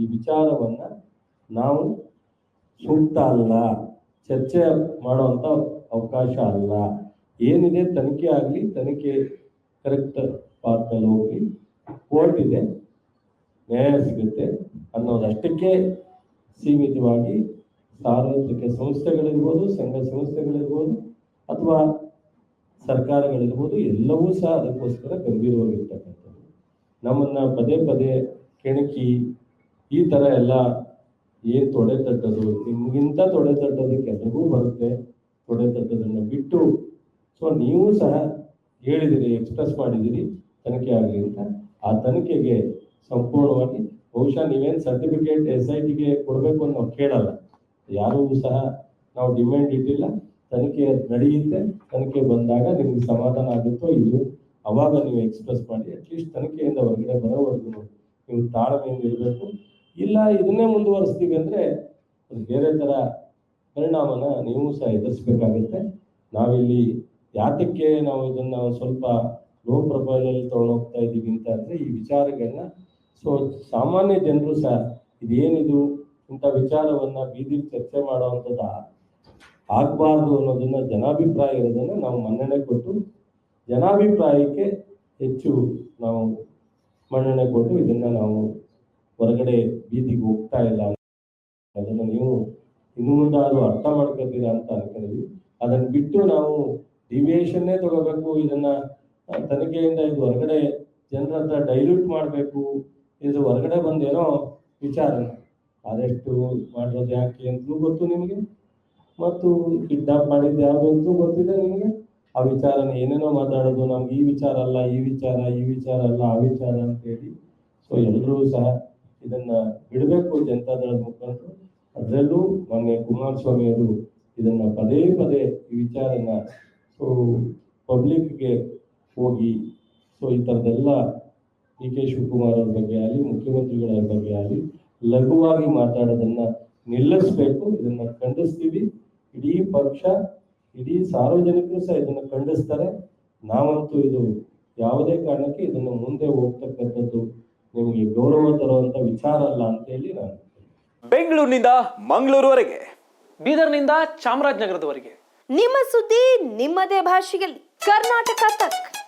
ಈ ವಿಚಾರವನ್ನ ನಾವು ಸೂಕ್ತ ಅಲ್ಲ, ಚರ್ಚೆ ಮಾಡುವಂತ ಅವಕಾಶ ಅಲ್ಲ. ಏನಿದೆ ತನಿಖೆ ಆಗಲಿ, ತನಿಖೆ ಕರೆಕ್ಟ್ ಪಾತ್ರಲ್ಲಿ ಹೋಗಿ ಕೋರ್ಟ್ ಇದೆ, ನ್ಯಾಯ ಸಿಗುತ್ತೆ ಅನ್ನೋದಷ್ಟಕ್ಕೆ ಸೀಮಿತವಾಗಿ ಸಾರ್ವಜನಿಕ ಸಂಸ್ಥೆಗಳಿರ್ಬೋದು, ಸಂಘ ಸಂಸ್ಥೆಗಳಿರ್ಬೋದು ಅಥವಾ ಸರ್ಕಾರಗಳಿರ್ಬೋದು, ಎಲ್ಲವೂ ಸಹ ಅದಕ್ಕೋಸ್ಕರ ಗಂಭೀರವಾಗಿರ್ತಕ್ಕಂಥದ್ದು. ನಮ್ಮನ್ನ ಪದೇ ಪದೇ ಕೆಣಕಿ ಈ ಥರ ಎಲ್ಲ ಏ ತೊಡೆ ತಟ್ಟದು ನಿಮ್ಗಿಂತ ತೊಡೆ ತಟ್ಟೋದಕ್ಕೆ ಎಲ್ರಿಗೂ ಬರುತ್ತೆ. ತೊಡೆ ತಟ್ಟೋದನ್ನು ಬಿಟ್ಟು ಸೊ ನೀವು ಸಹ ಹೇಳಿದಿರಿ ಎಕ್ಸ್ಪ್ರೆಸ್ ಮಾಡಿದಿರಿ, ತನಿಖೆ ಆಗಲಿ ಅಂತ. ಆ ತನಿಖೆಗೆ ಸಂಪೂರ್ಣವಾಗಿ ಬಹುಶಃ ನೀವೇನು ಸರ್ಟಿಫಿಕೇಟ್ ಎಸ್ ಐ ಟಿಗೆ ಕೊಡಬೇಕು ಅಂತ ನಾವು ಕೇಳಲ್ಲ. ಯಾರಿಗೂ ಸಹ ನಾವು ಡಿಮ್ಯಾಂಡ್ ಇಟ್ಟಿಲ್ಲ. ತನಿಖೆ ನಡೆಯುತ್ತೆ. ತನಿಖೆ ಬಂದಾಗ ನಿಮ್ಗೆ ಸಮಾಧಾನ ಆಗುತ್ತೋ ಇದು ಅವಾಗ ನೀವು ಎಕ್ಸ್ಪ್ರೆಸ್ ಮಾಡಿ ಅಟ್ಲೀಸ್ಟ್ ತನಿಖೆಯಿಂದ ಹೊರಗಡೆ ಬರೋವರೆಗೂ ನೀವು ತಾಳ್ಮೆಯಿಂದ ಇರಬೇಕು. ಇಲ್ಲ, ಇದನ್ನೇ ಮುಂದುವರಿಸ್ತೀವಿ ಅಂದ್ರೆ ಅದು ಬೇರೆ ತರ ಪರಿಣಾಮನ ನೀವು ಸಹ ಎದುರಿಸ್ಬೇಕಾಗುತ್ತೆ. ನಾವಿಲ್ಲಿ ಯಾತಕ್ಕೆ ನಾವು ಇದನ್ನ ಸ್ವಲ್ಪ ಲೋ ಪ್ರೊಫೈಲಲ್ಲಿ ತಗೊಂಡೋಗ್ತಾ ಇದ್ದೀವಿ ಅಂತ ಅಂದರೆ ಈ ವಿಚಾರಗಳನ್ನ ಸೊ ಸಾಮಾನ್ಯ ಜನರು ಸಹ ಇದೇನಿದು ಇಂಥ ವಿಚಾರವನ್ನ ಬೀದಿ ಚರ್ಚೆ ಮಾಡುವಂಥದ್ದು ಆಗಬಾರ್ದು ಅನ್ನೋದನ್ನ ಜನಾಭಿಪ್ರಾಯ ಇರೋದನ್ನು ನಾವು ಮನ್ನಣೆ ಕೊಟ್ಟು, ಜನಾಭಿಪ್ರಾಯಕ್ಕೆ ಹೆಚ್ಚು ನಾವು ಮನ್ನಣೆ ಕೊಟ್ಟು ಇದನ್ನ ನಾವು ಹೊರಗಡೆ ಬೀದಿಗೆ ಹೋಗ್ತಾ ಇಲ್ಲ. ಅದನ್ನು ನೀವು ಇನ್ನು ಮುಂದಾದ್ರೂ ಅರ್ಥ ಮಾಡ್ಕೊತೀರಾ ಅಂತ ಅನ್ಕೊಂಡಿದ್ವಿ. ಅದನ್ನು ಬಿಟ್ಟು ನಾವು ಡಿವಿಯೇಷನ್ನೇ ತಗೋಬೇಕು. ಇದನ್ನ ತನಿಖೆಯಿಂದ ಇದು ಹೊರಗಡೆ ಜನರ ಹತ್ರ ಡೈಲ್ಯೂಟ್ ಮಾಡಬೇಕು. ಇದು ಹೊರಗಡೆ ಬಂದೇನೋ ವಿಚಾರ ಅದೆಷ್ಟು ಮಾಡಿರೋದು ಯಾಕೆ ಅಂತಲೂ ಗೊತ್ತು ನಿಮಗೆ. ಮತ್ತು ಕಿಡ್ನಾಪ್ ಮಾಡಿದ್ದು ಯಾವುದು ಅಂತಲೂ ಗೊತ್ತಿದೆ ನಿಮಗೆ. ಆ ವಿಚಾರನ ಏನೇನೋ ಮಾತಾಡೋದು. ನಮ್ಗೆ ಈ ವಿಚಾರ ಅಲ್ಲ, ಈ ವಿಚಾರ ಈ ವಿಚಾರ ಅಲ್ಲ, ಆ ವಿಚಾರ ಅಂತ ಹೇಳಿ ಸೊ ಎಲ್ಲರೂ ಸಹ ಇದನ್ನ ಬಿಡಬೇಕು ಜನತಾದಳದ ಮುಖಂಡರು. ಅದರಲ್ಲೂ ಮೊನ್ನೆ ಕುಮಾರಸ್ವಾಮಿ ಅವರು ಇದನ್ನ ಪದೇ ಪದೇ ಈ ವಿಚಾರನ ಸೊ ಪಬ್ಲಿಕ್ಗೆ ಹೋಗಿ ಸೊ ಈ ಥರದ್ದೆಲ್ಲ ಡಿ ಕೆ ಶಿವಕುಮಾರ್ ಅವ್ರ ಬಗ್ಗೆ ಆಗಲಿ, ಮುಖ್ಯಮಂತ್ರಿಗಳ ಬಗ್ಗೆ ಆಗಲಿ, ಲಘುವಾಗಿ ಮಾತಾಡೋದನ್ನ ನಿಲ್ಲಿಸ್ಬೇಕು. ಇದನ್ನ ಖಂಡಿಸ್ತೀವಿ. ಇಡೀ ಪಕ್ಷ, ಇಡೀ ಸಾರ್ವಜನಿಕರು ಸಹ ಇದನ್ನ ಖಂಡಿಸ್ತಾರೆ. ನಾವಂತೂ ಇದು ಯಾವುದೇ ಕಾರಣಕ್ಕೆ ಇದನ್ನು ಮುಂದೆ ಹೋಗ್ತಕ್ಕಂಥದ್ದು ನಿಮಗೆ ಗೌರವ ತರುವಂತ ವಿಚಾರ ಅಲ್ಲ ಅಂತ ಹೇಳಿ ನಾನು ಬೆಂಗಳೂರಿನಿಂದ ಮಂಗಳೂರುವರೆಗೆ ಬೀದರ್ನಿಂದ ಚಾಮರಾಜನಗರದವರೆಗೆ. ನಿಮ್ಮ ಸುದ್ದಿ ನಿಮ್ಮದೇ ಭಾಷೆಯಲ್ಲಿ. ಕರ್ನಾಟಕ ತಕ್.